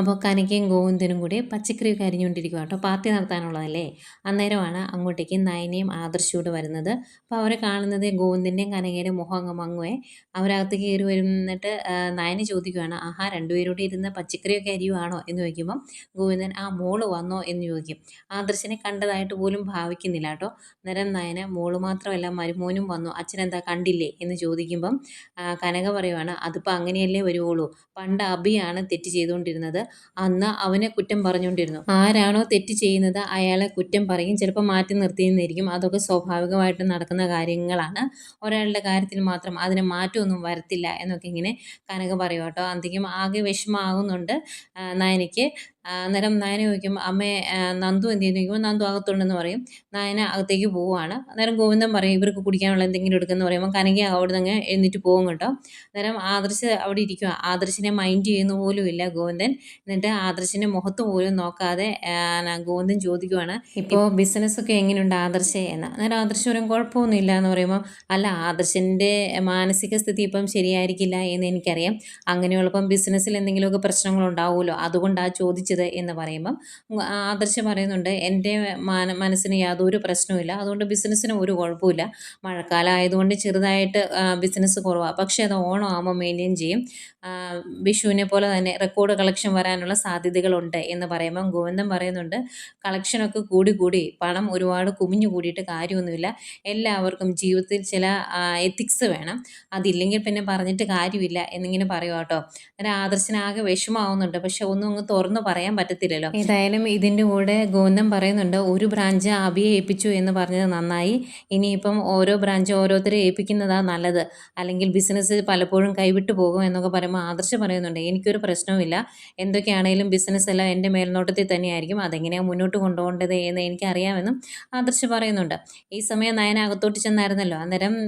അപ്പോൾ കനകയും ഗോവിന്ദനും കൂടി പച്ചക്കറി കരിഞ്ഞുകൊണ്ടിരിക്കുക കേട്ടോ. പാർട്ടി നടത്താനുള്ളതല്ലേ? അന്നേരമാണ് അങ്ങോട്ടേക്ക് നയനയും ആദർശയോട് വരുന്നത്. അപ്പോൾ അവരെ കാണുന്നത് ഗോവിന്ദന്റെയും കനകയുടെയും മുഖം അങ്ങ് മങ്ങുവേ. അവരകത്ത് കയറി വരുന്നിട്ട് നയന ചോദിക്കുകയാണ് ആഹാ രണ്ടുപേരോട് ഇരുന്ന് പച്ചക്കറിയൊക്കെ അരിയുവാണോ? എന്ന് ചോദിക്കുമ്പം ഗോവിന്ദൻ ആ മോൾ വന്നോ? എന്ന് ചോദിക്കും. ആദർശനെ കണ്ടതായിട്ട് പോലും ഭാവിക്കുന്നില്ല കേട്ടോ. അന്നേരം നയന മോൾ മാത്രമല്ല മരുമോനും വന്നു. അച്ഛനെന്താ കണ്ടില്ലേ? എന്ന് ചോദിക്കുമ്പം കനക പറയുവാണ് അതിപ്പോൾ അങ്ങനെയല്ലേ വരുവുള്ളൂ പണ്ട് അബിയാണ് തെറ്റ് ചെയ്തുകൊണ്ടിരുന്നത്. അന്ന് അവനെ കുറ്റം പറഞ്ഞുകൊണ്ടിരുന്നു. ആരാണോ തെറ്റ് ചെയ്യുന്നത് അയാളെ കുറ്റം പറയും. ചിലപ്പോൾ മാറ്റി നിർത്തിയെന്നിരിക്കും അതൊക്കെ സ്വാഭാവികമായിട്ട് നടക്കുന്ന കാര്യങ്ങളാണ്. ഒരാളുടെ കാര്യത്തിൽ മാത്രം അതിന് മാറ്റമൊന്നും വരത്തില്ല എന്നൊക്കെ ഇങ്ങനെ കനക പറയും കേട്ടോ. അന്തിക്കും ആകെ വിഷമമാകുന്നുണ്ട് നയനയ്ക്ക്. അന്നേരം നയന ചോദിക്കും അമ്മേ നന്ദു എന്ത് ചെയ്യുന്നു? ചോദിക്കുമ്പോൾ നന്ദു അകത്തുണ്ടെന്ന് പറയും. നയന അകത്തേക്ക് പോവുകയാണ് അന്നേരം ഗോവിന്ദൻ പറയും ഇവർക്ക് കുടിക്കാനുള്ള എന്തെങ്കിലും എടുക്കുമെന്ന് പറയുമ്പോൾ കനകി അവിടെ നിന്ന് എഴുന്നേറ്റ് പോകും കേട്ടോ. അന്നേരം ആദർശ് അവിടെ ഇരിക്കുക ആദർശിനെ മൈൻഡ് ചെയ്യുന്ന പോലും ഇല്ല ഗോവിന്ദൻ. എന്നിട്ട് ആദർശിന്റെ മുഖത്ത് പോലും നോക്കാതെ ആ, ഗോവിന്ദൻ ചോദിക്കുവാണ് ഇപ്പോൾ ബിസിനസ്സൊക്കെ എങ്ങനെയുണ്ട് ആദർശേ? എന്ന്. അന്നേരം ആദർശ് പറയും കുഴപ്പമൊന്നുമില്ല എന്ന് പറയുമ്പോൾ അല്ല ആദർശിന്റെ മാനസിക സ്ഥിതി ഇപ്പം ശരിയായിരിക്കില്ല എന്ന് എനിക്കറിയാം. അങ്ങനെയുള്ളപ്പം ബിസിനസ്സിൽ എന്തെങ്കിലുമൊക്കെ പ്രശ്നങ്ങളുണ്ടാവുമല്ലോ. അതുകൊണ്ടാണ് ചോദിച്ചത് എന്ന് പറയുമ്പം ആദർശ് പറയുന്നുണ്ട് എന്റെ മാന മനസ്സിന് യാതൊരു പ്രശ്നവുമില്ല അതുകൊണ്ട് ബിസിനസ്സിന് ഒരു കുഴപ്പമില്ല മഴക്കാലം ആയതുകൊണ്ട് ചെറുതായിട്ട് ബിസിനസ് കുറവാണ് പക്ഷേ അത് ഓണം ആകുമ്പോൾ മെയിന്റെയിൻ ചെയ്യും. വിഷുവിനെ പോലെ തന്നെ റെക്കോർഡ് കളക്ഷൻ വരാനുള്ള സാധ്യതകളുണ്ട് എന്ന് പറയുമ്പം ഗോവിന്ദൻ പറയുന്നുണ്ട് കളക്ഷനൊക്കെ കൂടി കൂടി പണം ഒരുപാട് കുമിഞ്ഞു കൂടിയിട്ട് കാര്യമൊന്നുമില്ല. എല്ലാവർക്കും ജീവിതത്തിൽ ചില എത്തിക്സ് വേണം. അതില്ലെങ്കിൽ പിന്നെ പറഞ്ഞിട്ട് കാര്യമില്ല എന്നിങ്ങനെ പറയുക കേട്ടോ അങ്ങനെ ആദർശനാകെ വിഷമാവുന്നുണ്ട് പക്ഷെ ഒന്നും അങ്ങ് തുറന്ന് പറയാൻ പറ്റത്തില്ലല്ലോ. ഏതായാലും ഇതിന്റെ കൂടെ ഗോവിന്ദൻ പറയുന്നുണ്ട് ഒരു ബ്രാഞ്ച് അബിയെ ഏൽപ്പിച്ചു എന്ന് പറഞ്ഞത് നന്നായി. ഇനിയിപ്പം ഓരോ ബ്രാഞ്ച് ഓരോരുത്തരെ ഏൽപ്പിക്കുന്നതാണ് നല്ലത്. അല്ലെങ്കിൽ ബിസിനസ് പലപ്പോഴും കൈവിട്ടു പോകും എന്നൊക്കെ പറയുമ്പോൾ ആദർശ് പറയുന്നുണ്ട്. എനിക്കൊരു പ്രശ്നവുമില്ല. എന്തൊക്കെയാണേലും ബിസിനസ് എല്ലാം എന്റെ മേൽനോട്ടത്തിൽ തന്നെയായിരിക്കും. അതെങ്ങനെയാണ് മുന്നോട്ട് കൊണ്ടുപോകേണ്ടത് എന്ന് എനിക്കറിയാമെന്നും ആദർശ് പറയുന്നുണ്ട്. ഈ സമയം നയന അകത്തോട്ട് ചെന്നായിരുന്നല്ലോ. അന്നേരം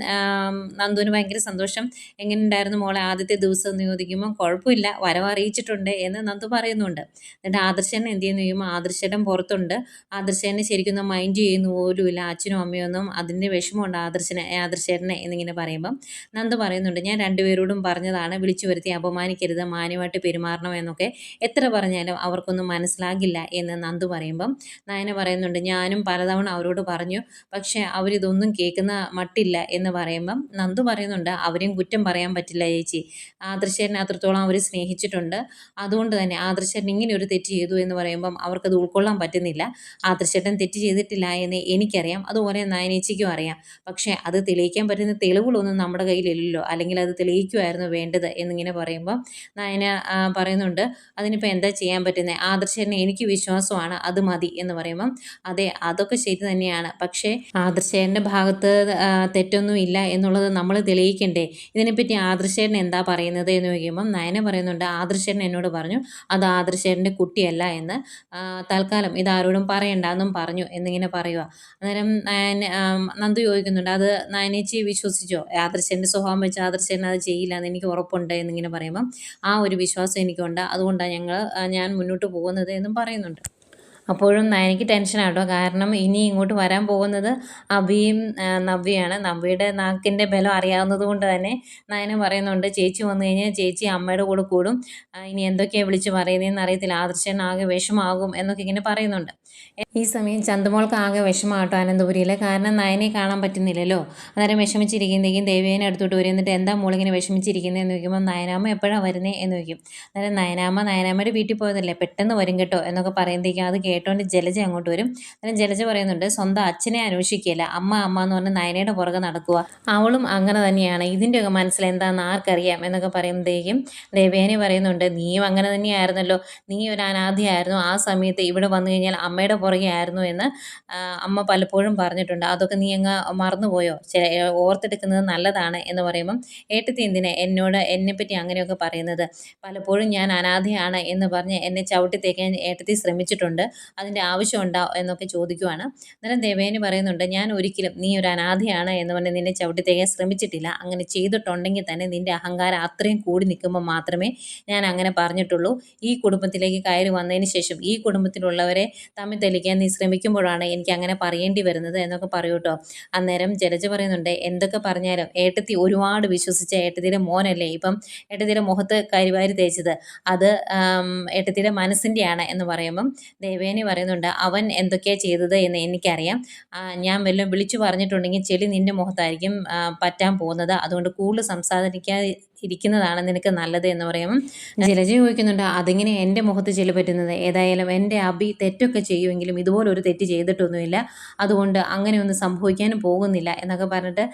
നന്ദുവിന് ഭയങ്കര സന്തോഷം. എങ്ങനെ ഉണ്ടായിരുന്നു മോളെ ആദ്യത്തെ ദിവസം എന്ന് ചോദിക്കുമ്പോൾ കുഴപ്പമില്ല. വരവ് അറിയിച്ചിട്ടുണ്ട് എന്ന് നന്ദു പറയുന്നുണ്ട്. എന്നിട്ട് ആദർശൻ എന്ത് ചെയ്യുന്നു? ചോദിക്കുമ്പോൾ ആദർശേട്ടൻ പുറത്തുണ്ട്. ആദർശേനെ ശരിക്കും മൈൻഡ് ചെയ്യുന്നു പോലുമില്ല. അച്ഛനും അമ്മയൊന്നും അതിന്റെ വിഷമമുണ്ട് ആദർശനെ ആദർശേട്ടനെ എന്നിങ്ങനെ പറയുമ്പം. നന്ദു പറയുന്നുണ്ട് ഞാൻ രണ്ടുപേരോടും പറഞ്ഞതാണ്. വിളിച്ചു വരുത്തി അപമാനിക്കരുത് മാന്യമായിട്ട് പെരുമാറണം എന്നൊക്കെ എത്ര പറഞ്ഞാലും അവർക്കൊന്നും മനസ്സിലാകില്ല എന്ന് നന്ദു പറയുമ്പം. നയന പറയുന്നുണ്ട് ഞാനും പലതവണ അവരോട് പറഞ്ഞു പക്ഷേ അവരിതൊന്നും കേൾക്കുന്ന മട്ടില്ല എന്ന് പറയുമ്പം നന്ദു പറയുന്നുണ്ട് അവരെയും കുറ്റം പറയാൻ പറ്റില്ല ചേച്ചി. ആദർശേരനെ അത്രത്തോളം അവർ സ്നേഹിച്ചിട്ടുണ്ട്. അതുകൊണ്ട് തന്നെ ആദർശേരൻ ഇങ്ങനെ ഒരു തെറ്റ് ചെയ്തു എന്ന് പറയുമ്പം അവർക്കത് ഉൾക്കൊള്ളാൻ പറ്റുന്നില്ല. ആദർശേട്ടൻ തെറ്റ് ചെയ്തിട്ടില്ല എന്ന് എനിക്കറിയാം. അതുപോലെ നയനേച്ചിക്കും അറിയാം. പക്ഷേ അത് തെളിയിക്കാൻ പറ്റുന്ന തെളിവുകളൊന്നും നമ്മുടെ കയ്യിലില്ലല്ലോ. അല്ലെങ്കിൽ അത് തെളിയിക്കുമായിരുന്നു വേണ്ടത് എന്നിങ്ങനെ പറയുമ്പോൾ നയന പറയുന്നുണ്ട് അതിനിപ്പോൾ എന്താ ചെയ്യാൻ പറ്റുന്നത് ആദർശേട്ടനെ എനിക്ക് വിശ്വാസമാണ് അത് മതി എന്ന് പറയുമ്പം അതെ അതൊക്കെ ശരി തന്നെയാണ്. പക്ഷേ ആദർശേന്റെ ഭാഗത്ത് തെറ്റൊന്നും ഇല്ല എന്നുള്ളത് നമ്മൾ തെളിയിക്കണ്ടേ? ഇതിനെപ്പറ്റി ആദർശേട്ടൻ എന്താ പറയുന്നത്? എന്ന് ചോദിക്കുമ്പം നയന പറയുന്നുണ്ട് ആദർശേട്ടൻ എന്നോട് പറഞ്ഞു അത് ആദർശേട്ടന്റെ കുട്ടിയല്ല എന്ന്. തൽക്കാലം ഇതാരോടും പറയണ്ട എന്നും പറഞ്ഞു എന്നിങ്ങനെ പറയുക അന്നേരം നന്ദു ചോദിക്കുന്നുണ്ട് അത് നയനേച്ചി വിശ്വസിച്ചോ? ആദർശേന്റെ സ്വഭാവം വെച്ച് ആദർശേട്ടൻ അത് ചെയ്യില്ല എന്ന് എനിക്ക് ഉറപ്പുണ്ട് എന്നിങ്ങനെ പറയുമ്പം ആ ഒരു വിശ്വാസം എനിക്കുണ്ട്. അതുകൊണ്ടാണ് ഞങ്ങൾ ഞാൻ മുന്നോട്ട് പോകുന്നത് എന്നും പറയുന്നുണ്ട്. അപ്പോഴും എനിക്ക് നയനയ്ക്ക് ടെൻഷനാട്ടോ കാരണം ഇനി ഇങ്ങോട്ട് വരാൻ പോകുന്നത് അബിയും നവ്യയാണ്. നവ്യയുടെ നാക്കിന്റെ ബലം അറിയാവുന്നത് കൊണ്ട് തന്നെ നയന പറയുന്നുണ്ട് ചേച്ചി വന്നു കഴിഞ്ഞാൽ ചേച്ചി അമ്മയുടെ കൂടെ കൂടും. ഇനി എന്തൊക്കെയാണ് വിളിച്ച് പറയുന്നതെന്ന് അറിയത്തില്ല. ആദർശൻ ആകെ വിഷമാകും എന്നൊക്കെ ഇങ്ങനെ പറയുന്നുണ്ട്. ഈ സമയം ചന്ദമോൾക്ക് ആകെ വിഷമാട്ടോ അനന്തപുരിയിൽ കാരണം നയനെ കാണാൻ പറ്റുന്നില്ലല്ലോ. അന്നേരം വിഷമിച്ചിരിക്കുന്നതെങ്കിലും ദേവിയനെ അടുത്തോട്ട് വരും. എന്നിട്ട് എന്താ മോളിങ്ങനെ വിഷമിച്ചിരിക്കുന്നത് എന്ന് ചോദിക്കുമ്പോൾ നയനാമ എപ്പോഴാണ് വരുന്നത് എന്ന് ചോദിക്കും. അന്നേരം നയനാമ നയനാമയുടെ വീട്ടിൽ പോയതല്ലേ. പെട്ടെന്ന് വരും കേട്ടോ എന്നൊക്കെ പറയുമ്പോഴേക്കും അത് കേട്ടോണ്ട് ജലജ അങ്ങോട്ട് വരും. അന്നേരം ജലജ പറയുന്നുണ്ട് സ്വന്തം അച്ഛനെ അന്വേഷിക്കുകയില്ല അമ്മ അമ്മ എന്ന് പറഞ്ഞ് നയനയുടെ പുറകെ നടക്കുക അവളും അങ്ങനെ തന്നെയാണ്. ഇതിന്റെയൊക്കെ മനസ്സിൽ എന്താണെന്ന് ആർക്കറിയാം? എന്നൊക്കെ പറയുമ്പോഴേക്കും ദേവേനെ പറയുന്നുണ്ട് നീയും അങ്ങനെ തന്നെയായിരുന്നല്ലോ. നീ ഒരു അനാഥിയായിരുന്നു. ആ സമയത്ത് ഇവിടെ വന്നു കഴിഞ്ഞാൽ അമ്മയുടെ പുറകെ ആയിരുന്നു എന്ന് അമ്മ പലപ്പോഴും പറഞ്ഞിട്ടുണ്ട്. അതൊക്കെ നീ അങ്ങ് മറന്നുപോയോ? ചില ഓർത്തെടുക്കുന്നത് നല്ലതാണ് എന്ന് പറയുമ്പം ഏട്ടത്തി എന്തിനെ എന്നോട് എന്നെപ്പറ്റി അങ്ങനെയൊക്കെ പറയുന്നത്? പലപ്പോഴും ഞാൻ അനാഥയാണ് എന്ന് പറഞ്ഞ് എന്നെ ചവിട്ടി തേക്കാൻ ഏട്ടത്തി ശ്രമിച്ചിട്ടുണ്ട്. അതിന്റെ ആവശ്യമുണ്ടോ എന്നൊക്കെ ചോദിക്കുവാണ്. അന്നേരം ദേവേനി പറയുന്നുണ്ട് ഞാൻ ഒരിക്കലും നീ ഒരു അനാഥയാണ് എന്ന് പറഞ്ഞ് നിന്നെ ചവിട്ടി തേക്കാൻ ശ്രമിച്ചിട്ടില്ല. അങ്ങനെ ചെയ്തിട്ടുണ്ടെങ്കിൽ തന്നെ നിന്റെ അഹങ്കാരം അത്രയും കൂടി നിൽക്കുമ്പോൾ മാത്രമേ ഞാൻ അങ്ങനെ പറഞ്ഞിട്ടുള്ളൂ. ഈ കുടുംബത്തിലേക്ക് കയറി വന്നതിന് ശേഷം ഈ കുടുംബത്തിലുള്ളവരെ തമ്മിൽ തെളിക്കാൻ നീ ശ്രമിക്കുമ്പോഴാണ് എനിക്ക് അങ്ങനെ പറയേണ്ടി വരുന്നത് എന്നൊക്കെ പറയൂട്ടോ അന്നേരം ജലജ പറയുന്നുണ്ട് എന്തൊക്കെ പറഞ്ഞാലും ഏട്ടത്തി ഒരുപാട് വിശ്വസിച്ച ഏട്ടത്തിയുടെ മോനല്ലേ? ഇപ്പം ഏട്ടത്തിയുടെ മുഖത്ത് കരിവാരി തേച്ചത്. അത് ഏട്ടത്തിയുടെ മനസ്സിന്റെയാണ് എന്ന് പറയുമ്പം ദേവേനി പറയുന്നുണ്ട് അവൻ എന്തൊക്കെയാണ് ചെയ്തത് എന്ന് എനിക്കറിയാം. ഞാൻ വല്ലതും വിളിച്ചു പറഞ്ഞിട്ടുണ്ടെങ്കിൽ ചെളി നിന്റെ മുഖത്തായിരിക്കും പറ്റാൻ പോകുന്നത്. അതുകൊണ്ട് കൂടുതൽ സംസാരിക്കാതെ ഇരിക്കുന്നതാണ് നിനക്ക് നല്ലത് എന്ന് പറയുമ്പം ജലജ ചോദിക്കുന്നുണ്ട് അതിങ്ങനെ എന്റെ മുഖത്ത് ചെളി പറ്റുന്നത്? ഏതായാലും എന്റെ അബി തെറ്റൊക്കെ ചെയ്യുമെങ്കിലും ഇതുപോലെ ഒരു തെറ്റ് ചെയ്തിട്ടൊന്നുമില്ല. അതുകൊണ്ട് അങ്ങനെ ഒന്നും സംഭവിക്കാനും പോകുന്നില്ല. എന്നൊക്കെ പറഞ്ഞിട്ട്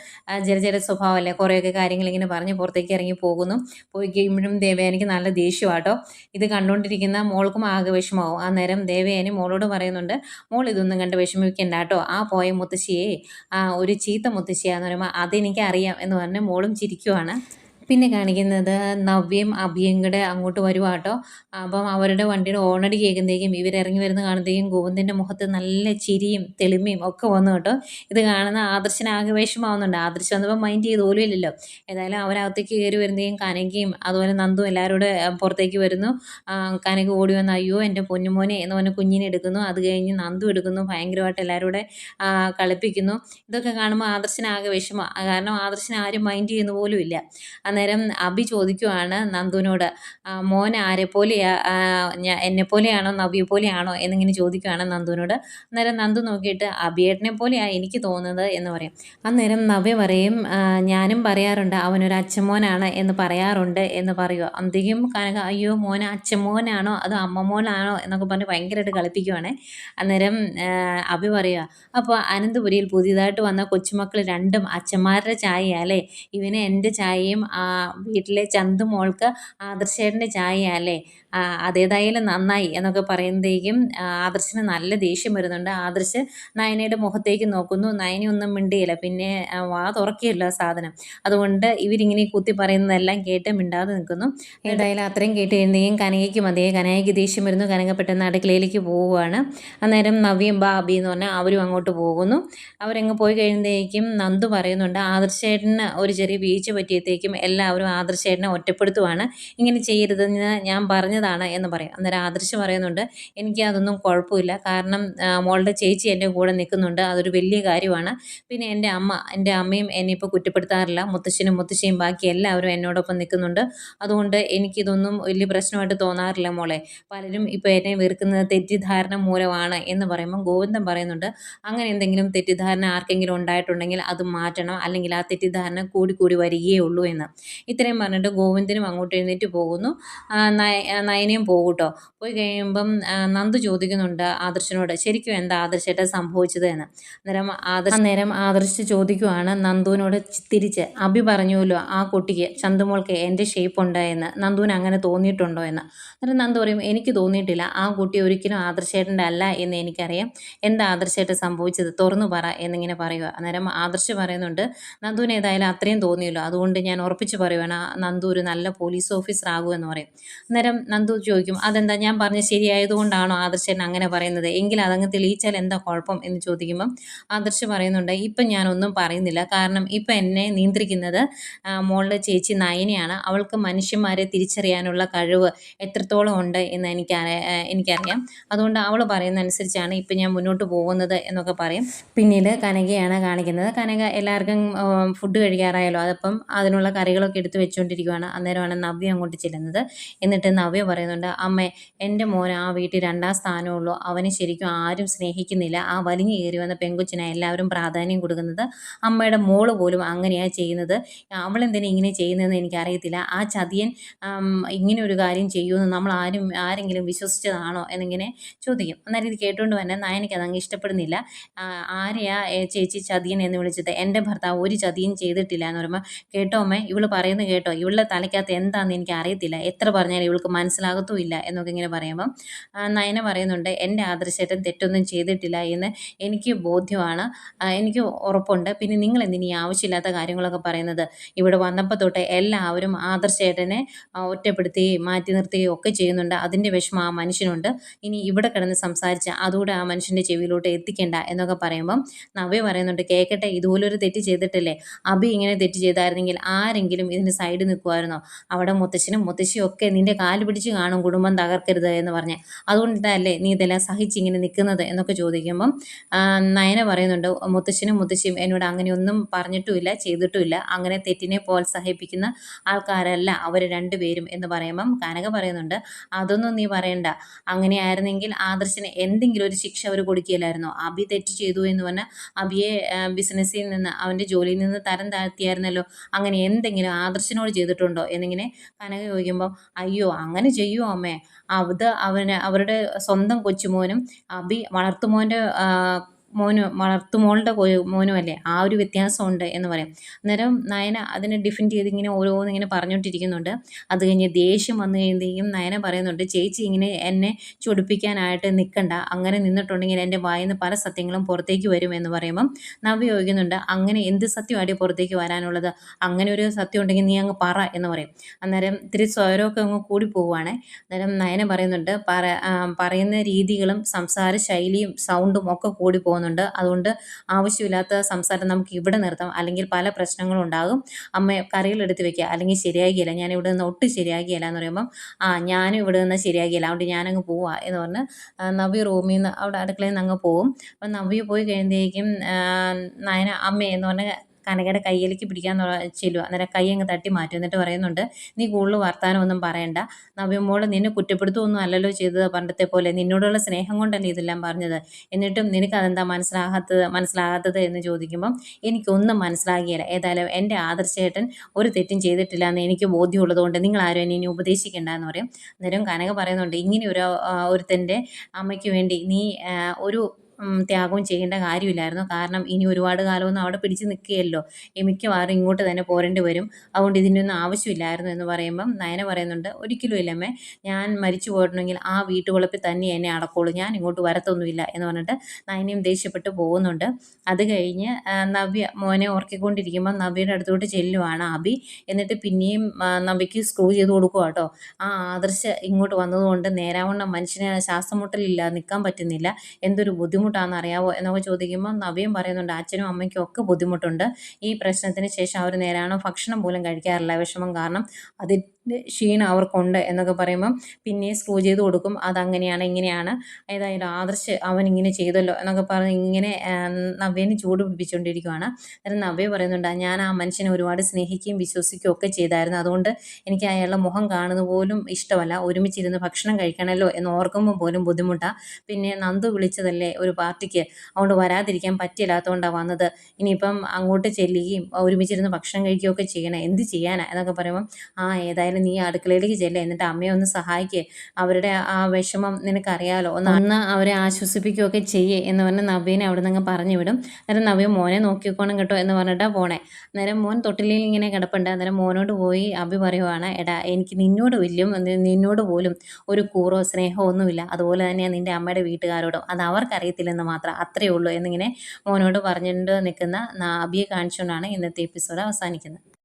ജലജയുടെ സ്വഭാവമല്ലേ? കുറേയൊക്കെ കാര്യങ്ങൾ ഇങ്ങനെ പറഞ്ഞ് പുറത്തേക്ക് ഇറങ്ങി പോകുന്നു. പോയി കഴിയുമ്പോഴും ദേവയാനിക്ക് നല്ല ദേഷ്യമാട്ടോ. ഇത് കണ്ടുകൊണ്ടിരിക്കുന്ന മോൾക്കും ആകെ വിഷമാവും ആ നേരം ദേവയാനി മോളോട് പറയുന്നുണ്ട് മോൾ ഇതൊന്നും കണ്ട് വിഷമിക്കേണ്ട കേട്ടോ. ആ പോയ മുത്തശ്ശിയെ ആ ഒരു ചീത്ത മുത്തശ്ശിയാന്ന് പറയുമ്പോൾ അതെനിക്ക് അറിയാം എന്ന് പറഞ്ഞ് മോളും ചിരിക്കുവാണ്. പിന്നെ കാണിക്കുന്നത് നവ്യം അഭിയും കൂടെ അങ്ങോട്ട് വരുവാട്ടോ. അപ്പം അവരുടെ വണ്ടിയുടെ ഓണടി കേൾക്കുമ്പോഴേക്കും ഇവരിറങ്ങി വരുന്ന കാണുന്നതേക്കും ഗോവിന്ദന്റെ മുഖത്ത് നല്ല ചിരിയും തെളിമയും ഒക്കെ വന്നു കേട്ടോ. ഇത് കാണുന്ന ആദർശന് ആകെ ആദർശ് വന്നപ്പോൾ മൈൻഡ് ചെയ്ത് പോലും ഇല്ലല്ലോ. ഏതായാലും അവരകത്തേക്ക് കയറി വരുന്നതേക്കും കനകയും അതുപോലെ നന്ദും എല്ലാവരോട് പുറത്തേക്ക് വരുന്നു. കനക ഓടി വന്ന് അയ്യോ എന്റെ പൊന്നുമോനെ എന്ന് പറഞ്ഞ് കുഞ്ഞിനെ എടുക്കുന്നു. അത് കഴിഞ്ഞ് നന്ദു എടുക്കുന്നു. ഭയങ്കരമായിട്ട് എല്ലാവരോടെ കളിപ്പിക്കുന്നു. ഇതൊക്കെ കാണുമ്പോൾ ആദർശന ആകെ വിഷമമാണ് കാരണം ആദർശന ആരും മൈൻഡ് ചെയ്യുന്ന പോലും ഇല്ല. അന്നേരം അബി ചോദിക്കുവാണ് നന്ദുവിനോട് "ആ, മോൻ ആരെ പോലെയാ എന്നെ പോലെയാണോ നവ്യെ പോലെയാണോ? എന്നിങ്ങനെ ചോദിക്കുവാണ് നന്ദുവിനോട്. അന്നേരം നന്ദു നോക്കിയിട്ട് അബിയേട്ടനെ പോലെയാണ് എനിക്ക് തോന്നുന്നത് എന്ന് പറയും. അന്നേരം നവ്യ പറയും "ആ, ഞാനും പറയാറുണ്ട് അവനൊരു അച്ഛമോനാണ് എന്ന് പറയാറുണ്ട് എന്ന് പറയുക. അന്തിക്കും കനക അയ്യോ മോൻ അച്ഛമോനാണോ? അതോ അമ്മമോനാണോ? എന്നൊക്കെ പറഞ്ഞ് ഭയങ്കരമായിട്ട് കളിപ്പിക്കുവാണേ. അന്നേരം അബി പറയുക അപ്പോൾ അനന്തപുരിയിൽ പുതിയതായിട്ട് വന്ന കൊച്ചുമക്കൾ രണ്ടും അച്ഛന്മാരുടെ ചായയാലേ ഇവനെ എന്റെ ചായയും ആ, വീട്ടിലെ ചന്തു മോൾക്ക് ആദർശേട്ടന്റെ ചായയല്ലേ ആ, അതേതായാലും നന്നായി എന്നൊക്കെ പറയുമ്പോഴേക്കും ആ, ആദർശിന് നല്ല ദേഷ്യം വരുന്നുണ്ട്. ആദർശ് നയനയുടെ മുഖത്തേക്ക് നോക്കുന്നു. നയന ഒന്നും മിണ്ടിയില്ല. പിന്നെ വാ തുറക്കിയല്ലോ ആ സാധനം. അതുകൊണ്ട് ഇവരിങ്ങനെ കുത്തി പറയുന്നതെല്ലാം കേട്ട് മിണ്ടാതെ നിൽക്കുന്നു. ഏതായാലും അത്രയും കേട്ട് കഴിയുമ്പോഴേക്കും കനകയ്ക്ക് മതിയെ. കനകയ്ക്ക് ദേഷ്യം വരുന്നു. കനക പെട്ടെന്ന് അടുക്കളയിലേക്ക് പോവുകയാണ്. അന്നേരം നവ്യം ബാബി എന്ന് പറഞ്ഞാൽ അവരും അങ്ങോട്ട് പോകുന്നു. അവരങ്ങ് പോയി കഴിയുമ്പോഴേക്കും നന്ദു പറയുന്നുണ്ട് ആദർശേട്ടന് ഒരു ചെറിയ വീഴ്ച പറ്റിയത്തേക്കും എല്ലാവരും ആദർശേട്ടനെ ഒറ്റപ്പെടുത്തുവാണ്. ഇങ്ങനെ ചെയ്യരുതെന്ന് ഞാൻ പറഞ്ഞതാണ് എന്ന് പറയും. അന്നേരം ആദർശ് പറയുന്നുണ്ട് എനിക്ക് അതൊന്നും കുഴപ്പമില്ല. കാരണം മോളുടെ ചേച്ചി എന്റെ കൂടെ നിൽക്കുന്നുണ്ട്. അതൊരു വലിയ കാര്യമാണ്. പിന്നെ എന്റെ അമ്മ എന്റെ അമ്മയും എന്നെ ഇപ്പോൾ കുറ്റപ്പെടുത്താറില്ല. മുത്തശ്ശനും മുത്തശ്ശിയും ബാക്കി എല്ലാവരും എന്നോടൊപ്പം നിൽക്കുന്നുണ്ട്. അതുകൊണ്ട് എനിക്കിതൊന്നും വലിയ പ്രശ്നമായിട്ട് തോന്നാറില്ല മോളെ. പലരും ഇപ്പോൾ എന്നെ വെറുക്കുന്നത് തെറ്റിദ്ധാരണ മൂലമാണ് എന്ന് പറയുമ്പോൾ ഗോവിന്ദൻ പറയുന്നുണ്ട് അങ്ങനെ എന്തെങ്കിലും തെറ്റിദ്ധാരണ ആർക്കെങ്കിലും ഉണ്ടായിട്ടുണ്ടെങ്കിൽ അത് മാറ്റണം. അല്ലെങ്കിൽ ആ തെറ്റിദ്ധാരണ കൂടി കൂടി വരികയേ ഉള്ളൂ എന്ന്. ഇത്രയും പറഞ്ഞിട്ട് ഗോവിന്ദനും അങ്ങോട്ട് എഴുന്നേറ്റ് പോകുന്നു. നയനയും പോകും കേട്ടോ പോയി കഴിയുമ്പം നന്ദു ചോദിക്കുന്നുണ്ട് ആദർശനോട് ശരിക്കും എന്താ ആദർശേട്ട സംഭവിച്ചത് എന്ന്? അന്നേരം ആദർശ നേരം ആദർശ് ചോദിക്കുവാണ് നന്ദുവിനോട് തിരിച്ച് അഭി പറഞ്ഞുവല്ലോ ആ കുട്ടിക്ക് ചന്തുമോൾക്ക് എന്റെ ഷേപ്പ് ഉണ്ട് ഉണ്ടായെന്ന് നന്ദുവിന് അങ്ങനെ തോന്നിയിട്ടുണ്ടോ എന്ന്? അന്നേരം നന്ദു പറയും എനിക്ക് തോന്നിയിട്ടില്ല ആ കുട്ടി ഒരിക്കലും ആദർശേട്ടന്റെ അല്ല എന്ന് എനിക്കറിയാം. എന്താ ആദർശേട്ടൻ സംഭവിച്ചത്? തുറന്നു പറ എന്നിങ്ങനെ പറയുക. അന്നേരം ആദർശ് പറയുന്നുണ്ട് നന്ദുവിന് ഏതായാലും അത്രയും തോന്നിയല്ലോ അതുകൊണ്ട് ഞാൻ ഉറപ്പിച്ച് പറയുവാണ് നന്ദു ഒരു നല്ല പോലീസ് ഓഫീസർ ആകുമെന്ന് പറയും. അന്നേരം നന്ദു ചോദിക്കും അതെന്താ ഞാൻ പറഞ്ഞ ശരിയായതുകൊണ്ടാണോ ആദർശൻ അങ്ങനെ പറയുന്നത് എങ്കിൽ അതങ്ങ് തെളിയിച്ചാൽ എന്താ കുഴപ്പം എന്ന് ചോദിക്കുമ്പം ആദർശ് പറയുന്നുണ്ട് ഇപ്പം ഞാനൊന്നും പറയുന്നില്ല കാരണം ഇപ്പം എന്നെ നിയന്ത്രിക്കുന്നത് മോളുടെ ചേച്ചി നയനയാണ് അവൾക്ക് മനുഷ്യന്മാരെ തിരിച്ചറിയാനുള്ള കഴിവ് എത്രത്തോളം ഉണ്ട് എന്ന് എനിക്ക് എനിക്കറിയാം അതുകൊണ്ട് അവൾ പറയുന്ന അനുസരിച്ചാണ് ഇപ്പം ഞാൻ മുന്നോട്ട് പോകുന്നത് എന്നൊക്കെ പറയും പിന്നീട് കനകയാണ് കാണിക്കുന്നത് കനക എല്ലാവർക്കും ഫുഡ് കഴിക്കാറായാലോ അതപ്പം അതിനുള്ള കറികളൊക്കെ എടുത്ത് വെച്ചുകൊണ്ടിരിക്കുകയാണ് അന്നേരമാണ് നവ്യ അങ്ങോട്ട് ചെല്ലുന്നത് എന്നിട്ട് നവ്യ പറയുന്നുണ്ട് അമ്മേ എന്റെ മോൻ ആ വീട്ടിൽ രണ്ടാം സ്ഥാനമുള്ളൂ അവന് ശരിക്കും ആരും സ്നേഹിക്കുന്നില്ല. ആ വലിഞ്ഞു കയറി വന്ന പെങ്കൊച്ചിനെ എല്ലാവരും പ്രാധാന്യം കൊടുക്കുന്നത്. അമ്മയുടെ മോൾ പോലും അങ്ങനെയാണ് ചെയ്യുന്നത്. അവളെന്തിനാ ഇങ്ങനെ ചെയ്യുന്നതെന്ന് എനിക്കറിയത്തില്ല. ആ ചതിയൻ ഇങ്ങനെ ഒരു കാര്യം ചെയ്യുമെന്ന് നമ്മൾ ആരും ആരെങ്കിലും വിശ്വസിച്ചതാണോ? എന്നിങ്ങനെ ചോദിക്കും. അന്നേരം ഇത് കേട്ടുകൊണ്ട് തന്നെ നയനയ്ക്ക് അതങ്ങ് ഇഷ്ടപ്പെടുന്നില്ല. ആരെയാ ചേച്ചി ചതിയൻ എന്ന് വിളിച്ചത്? എന്റെ ഭർത്താവ് ഒരു ചതിയും ചെയ്തിട്ടില്ല. എന്ന് പറയുമ്പോൾ കേട്ടോ അമ്മേ ഇവൾ പറയുന്നത് കേട്ടോ. ഇവളുടെ തലയ്ക്കകത്ത് എന്താണെന്ന് എനിക്ക് അറിയത്തില്ല എത്ര പറഞ്ഞാലും ഇവൾക്ക് മനസ്സിലാവും. മനസ്സിലാകത്തുമില്ല എന്നൊക്കെ ഇങ്ങനെ പറയുമ്പം നയന പറയുന്നുണ്ട് എന്റെ ആദർശേട്ടൻ തെറ്റൊന്നും ചെയ്തിട്ടില്ല എന്ന് എനിക്ക് ബോധ്യമാണ്. എനിക്ക് ഉറപ്പുണ്ട്. പിന്നെ നിങ്ങൾ എന്തിനീ ആവശ്യമില്ലാത്ത കാര്യങ്ങളൊക്കെ പറയുന്നത്? ഇവിടെ വന്നപ്പോൾ തൊട്ട് എല്ലാവരും ആദർശേട്ടനെ ഒറ്റപ്പെടുത്തുകയും മാറ്റി നിർത്തുകയും ഒക്കെ ചെയ്യുന്നുണ്ട്. അതിന്റെ വിഷമം ആ മനുഷ്യനുണ്ട്. ഇനി ഇവിടെ കിടന്ന് സംസാരിച്ച് അതുകൂടെ ആ മനുഷ്യന്റെ ചെവിയിലോട്ട് എത്തിക്കേണ്ട എന്നൊക്കെ പറയുമ്പം നവ്യ പറയുന്നുണ്ട് കേൾക്കട്ടെ ഇതുപോലൊരു തെറ്റ് ചെയ്തിട്ടില്ലേ? അഭി ഇങ്ങനെ തെറ്റ് ചെയ്തായിരുന്നെങ്കിൽ ആരെങ്കിലും ഇതിന് സൈഡ് നിൽക്കുമായിരുന്നോ? അവിടെ മുത്തശ്ശനും മുത്തശ്ശിയും ഒക്കെ നിന്റെ കാൽ പിടിച്ച് കാണും കുടുംബം തകർക്കരുത് എന്ന് പറഞ്ഞ്. അതുകൊണ്ടിട്ടല്ലേ നീ ഇതെല്ലാം സഹിച്ച് ഇങ്ങനെ നിൽക്കുന്നത് എന്നൊക്കെ ചോദിക്കുമ്പം നയന പറയുന്നുണ്ട് മുത്തശ്ശനും മുത്തശ്ശിയും എന്നോട് അങ്ങനെയൊന്നും പറഞ്ഞിട്ടുമില്ല ചെയ്തിട്ടുമില്ല. അങ്ങനെ തെറ്റിനെ പ്രോത്സാഹിപ്പിക്കുന്ന ആൾക്കാരല്ല അവർ രണ്ടുപേരും എന്ന് പറയുമ്പം കനക പറയുന്നുണ്ട് അതൊന്നും നീ പറയണ്ട. അങ്ങനെയായിരുന്നെങ്കിൽ ആദർശന് എന്തെങ്കിലും ഒരു ശിക്ഷ അവർ കൊടുക്കില്ലായിരുന്നോ അബി തെറ്റ് ചെയ്തു എന്ന് പറഞ്ഞാൽ അബിയെ ബിസിനസ്സിൽ നിന്ന് അവന്റെ ജോലിയിൽ നിന്ന് തരം താഴ്ത്തിയായിരുന്നല്ലോ. അങ്ങനെ എന്തെങ്കിലും ആദർശനോട് ചെയ്തിട്ടുണ്ടോ? എന്നിങ്ങനെ കനക ചോദിക്കുമ്പോൾ അയ്യോ അങ്ങനെ ചെയ്യുമോ അമ്മേ അത് അവന് അവരുടെ സ്വന്തം കൊച്ചുമോനും അബി വളർത്തുമോന്റെ മോനും വളർത്തു മോളുടെ മോനും അല്ലേ ആ ഒരു വ്യത്യാസമുണ്ട് എന്ന് പറയും. അന്നേരം നയന അതിനെ ഡിഫെൻഡ് ചെയ്ത് ഇങ്ങനെ ഓരോന്ന് ഇങ്ങനെ പറഞ്ഞുകൊണ്ടിരിക്കുന്നുണ്ട്. അത് കഴിഞ്ഞ് ദേഷ്യം വന്നു കഴിയുമ്പോഴേക്കും നയന പറയുന്നുണ്ട് ചേച്ചി ഇങ്ങനെ എന്നെ ചൊടിപ്പിക്കാനായിട്ട് നിൽക്കണ്ട അങ്ങനെ നിന്നിട്ടുണ്ടെങ്കിൽ എന്റെ വായിൽ നിന്ന് പല സത്യങ്ങളും പുറത്തേക്ക് വരും എന്ന് പറയുമ്പം നവ്യ ചോദിക്കുന്നുണ്ട് അങ്ങനെ എന്ത് സത്യമായിട്ട് പുറത്തേക്ക് വരാനുള്ളത്? അങ്ങനെ ഒരു സത്യം ഉണ്ടെങ്കിൽ നീ അങ്ങ് പറ എന്ന് പറയും. അന്നേരം ഇത്തിരി സ്വരമൊക്കെ അങ്ങ് കൂടി പോവുകയാണെ അന്നേരം നയന പറയുന്നുണ്ട് പറയുന്ന രീതികളും സംസാര ശൈലിയും സൗണ്ടും ഒക്കെ കൂടി പോകുന്നുണ്ട്. അതുകൊണ്ട് ആവശ്യമില്ലാത്ത സംസാരം നമുക്ക് ഇവിടെ നിർത്താം. അല്ലെങ്കിൽ പല പ്രശ്നങ്ങളും ഉണ്ടാകും അമ്മ കറികളെടുത്ത് വെക്കുക. അല്ലെങ്കിൽ ശരിയാകിയില്ല ഞാൻ ഇവിടെ നിന്ന് ഒട്ടും ശരിയാകിയില്ല എന്ന് പറയുമ്പം ആ ഞാനും ഇവിടെ നിന്ന് ശരിയാകിയില്ല അതുകൊണ്ട് ഞാനങ്ങ് പോവാ എന്ന് പറഞ്ഞ് നവ്യ റൂമിൽ നിന്ന് അവിടെ അടുക്കളയിൽ നിന്ന് അങ്ങ് പോവും അപ്പം നവ്യ പോയി കഴിയുമ്പോഴേക്കും നയന അമ്മ എന്ന് പറഞ്ഞ കനകയുടെ കയ്യിലേക്ക് പിടിക്കാൻ ചെല്ലുക അന്നേരം കൈ അങ്ങ് തട്ടി മാറ്റും. എന്നിട്ട് പറയുന്നുണ്ട് നീ കൂടുതൽ വർത്താനമൊന്നും പറയണ്ട. നവ്യമോൾ നിന്നെ കുറ്റപ്പെടുത്തുമൊന്നും അല്ലല്ലോ ചെയ്തത് പണ്ടത്തെ പോലെ. നിന്നോടുള്ള സ്നേഹം കൊണ്ടല്ലേ ഇതെല്ലാം പറഞ്ഞത്? എന്നിട്ടും നിനക്ക് അതെന്താ മനസ്സിലാകാത്തത് മനസ്സിലാകാത്തത് എന്ന് ചോദിക്കുമ്പം എനിക്കൊന്നും മനസ്സിലാകിയില്ല ഏതായാലും എന്റെ ആദർശേട്ടൻ ഒരു തെറ്റും ചെയ്തിട്ടില്ല എന്ന് എനിക്ക് ബോധ്യമുള്ളതുകൊണ്ട് നിങ്ങൾ ആരും എന്നെ ഇനി ഉപദേശിക്കേണ്ട എന്ന് പറയും. അന്നേരം കനക പറയുന്നുണ്ട് ഇങ്ങനെ ഒരു ഒരുത്തന്റെ അമ്മയ്ക്ക് വേണ്ടി നീ ഒരു ത്യാഗവും ചെയ്യേണ്ട കാര്യമില്ലായിരുന്നു. കാരണം ഇനി ഒരുപാട് കാലമൊന്നും അവിടെ പിടിച്ച് നിൽക്കുകയല്ലോ. മിക്കവാറും ഇങ്ങോട്ട് തന്നെ പോരേണ്ടി വരും. അതുകൊണ്ട് ഇതിന്റെയൊന്നും ആവശ്യമില്ലായിരുന്നു എന്ന് പറയുമ്പം നയന പറയുന്നുണ്ട് ഒരിക്കലും ഇല്ലമ്മേ. ഞാൻ മരിച്ചു പോയിട്ടുണ്ടെങ്കിൽ ആ വീട്ടുവളപ്പിൽ തന്നെ എന്നെ അടക്കോളൂ. ഞാൻ ഇങ്ങോട്ട് വരത്തൊന്നുമില്ല എന്ന് പറഞ്ഞിട്ട് നയനയും ദേഷ്യപ്പെട്ട് പോകുന്നുണ്ട്. അത് കഴിഞ്ഞ് നവ്യ മോനെ ഉറക്കിക്കൊണ്ടിരിക്കുമ്പോൾ നവ്യയുടെ അടുത്തോട്ട് ചെല്ലുവാണ് അബി എന്നിട്ട് പിന്നെയും നവ്യക്ക് സ്ക്രൂ ചെയ്ത് കൊടുക്കുക കേട്ടോ ആ ആദർശ ഇങ്ങോട്ട് വന്നതുകൊണ്ട് നേരാവണ്ണം മനുഷ്യന് ശ്വാസം മുട്ടലില്ല നിൽക്കാൻ പറ്റുന്നില്ല. എന്തൊരു ബുദ്ധിമുട്ടാണെന്ന് അറിയാവോ എന്നൊക്കെ ചോദിക്കുമ്പോൾ നവ്യം പറയുന്നുണ്ട് അച്ഛനും അമ്മയ്ക്കും ഒക്കെ ബുദ്ധിമുട്ടുണ്ട്. ഈ പ്രശ്നത്തിന് ശേഷം അവർ നേരാണോ? ഭക്ഷണം പോലും കഴിക്കാറില്ല വിഷമം കാരണം അതിന്റെ ക്ഷീണം അവർക്കുണ്ട് എന്നൊക്കെ പറയുമ്പം പിന്നെ സ്ക്രൂ ചെയ്ത് കൊടുക്കും. അതങ്ങനെയാണ് ഇങ്ങനെയാണ്. ഏതായാലും ആദർശ് അവൻ ഇങ്ങനെ ചെയ്തല്ലോ എന്നൊക്കെ പറഞ്ഞ് ഇങ്ങനെ നവ്യനെ ചൂട് പിടിപ്പിച്ചുകൊണ്ടിരിക്കുകയാണ് അന്നേരം നവ്യ പറയുന്നുണ്ട് ഞാൻ ആ മനുഷ്യനെ ഒരുപാട് സ്നേഹിക്കുകയും വിശ്വസിക്കുകയും ഒക്കെ ചെയ്തായിരുന്നു. അതുകൊണ്ട് എനിക്ക് അയാളുടെ മുഖം കാണുന്നത് പോലും ഇഷ്ടമല്ല. ഒരുമിച്ചിരുന്ന് ഭക്ഷണം കഴിക്കണമല്ലോ എന്ന് ഓർക്കുമ്പോൾ പോലും ബുദ്ധിമുട്ടാണ് പിന്നെ നന്ദു വിളിച്ചതല്ലേ ഒരു പാർട്ടിക്ക്? അതുകൊണ്ട് വരാതിരിക്കാൻ പറ്റില്ലാത്തതുകൊണ്ടാണ് വന്നത്. ഇനിയിപ്പം അങ്ങോട്ട് ചെല്ലുകയും ഒരുമിച്ചിരുന്ന് ഭക്ഷണം കഴിക്കുകയൊക്കെ ചെയ്യണം. എന്ത് ചെയ്യാനാ? എന്നൊക്കെ പറയുമ്പം ആ ഏതായാലും നീ അടുക്കളയിലേക്ക് ചെല്ലുക എന്നിട്ട് അമ്മയെ ഒന്ന് സഹായിക്കുക അവരുടെ ആ വിഷമം നിനക്കറിയാലോ. ഒന്ന് അന്ന് അവരെ ആശ്വസിപ്പിക്കുകയൊക്കെ ചെയ്യേ എന്ന് പറഞ്ഞ് നവ്യനെ അവിടെ നിന്ന് പറഞ്ഞു വിടും. അന്നേരം നവ്യ മോനെ നോക്കിക്കോണം കേട്ടോ എന്ന് പറഞ്ഞിട്ടാണ് പോണേ. അന്നേരം മോൻ തൊട്ടിലിൽ ഇങ്ങനെ കിടപ്പുണ്ട്. അന്നേരം മോനോട് പോയി അഭി പറയുവാണ് എടാ എനിക്ക് നിന്നോട് വലിയും നിന്നോട് പോലും ഒരു കൂറോ സ്നേഹമോ ഒന്നുമില്ല. അതുപോലെ തന്നെയാണ് നിന്റെ അമ്മയുടെ വീട്ടുകാരോടും. അത് അവർക്കറിയത്തില്ലെന്ന് മാത്രം അത്രയേ ഉള്ളൂ എന്നിങ്ങനെ മോനോട് പറഞ്ഞുകൊണ്ട് നിൽക്കുന്ന അഭിയെ കാണിച്ചുകൊണ്ടാണ് ഇന്നത്തെ എപ്പിസോഡ് അവസാനിക്കുന്നത്.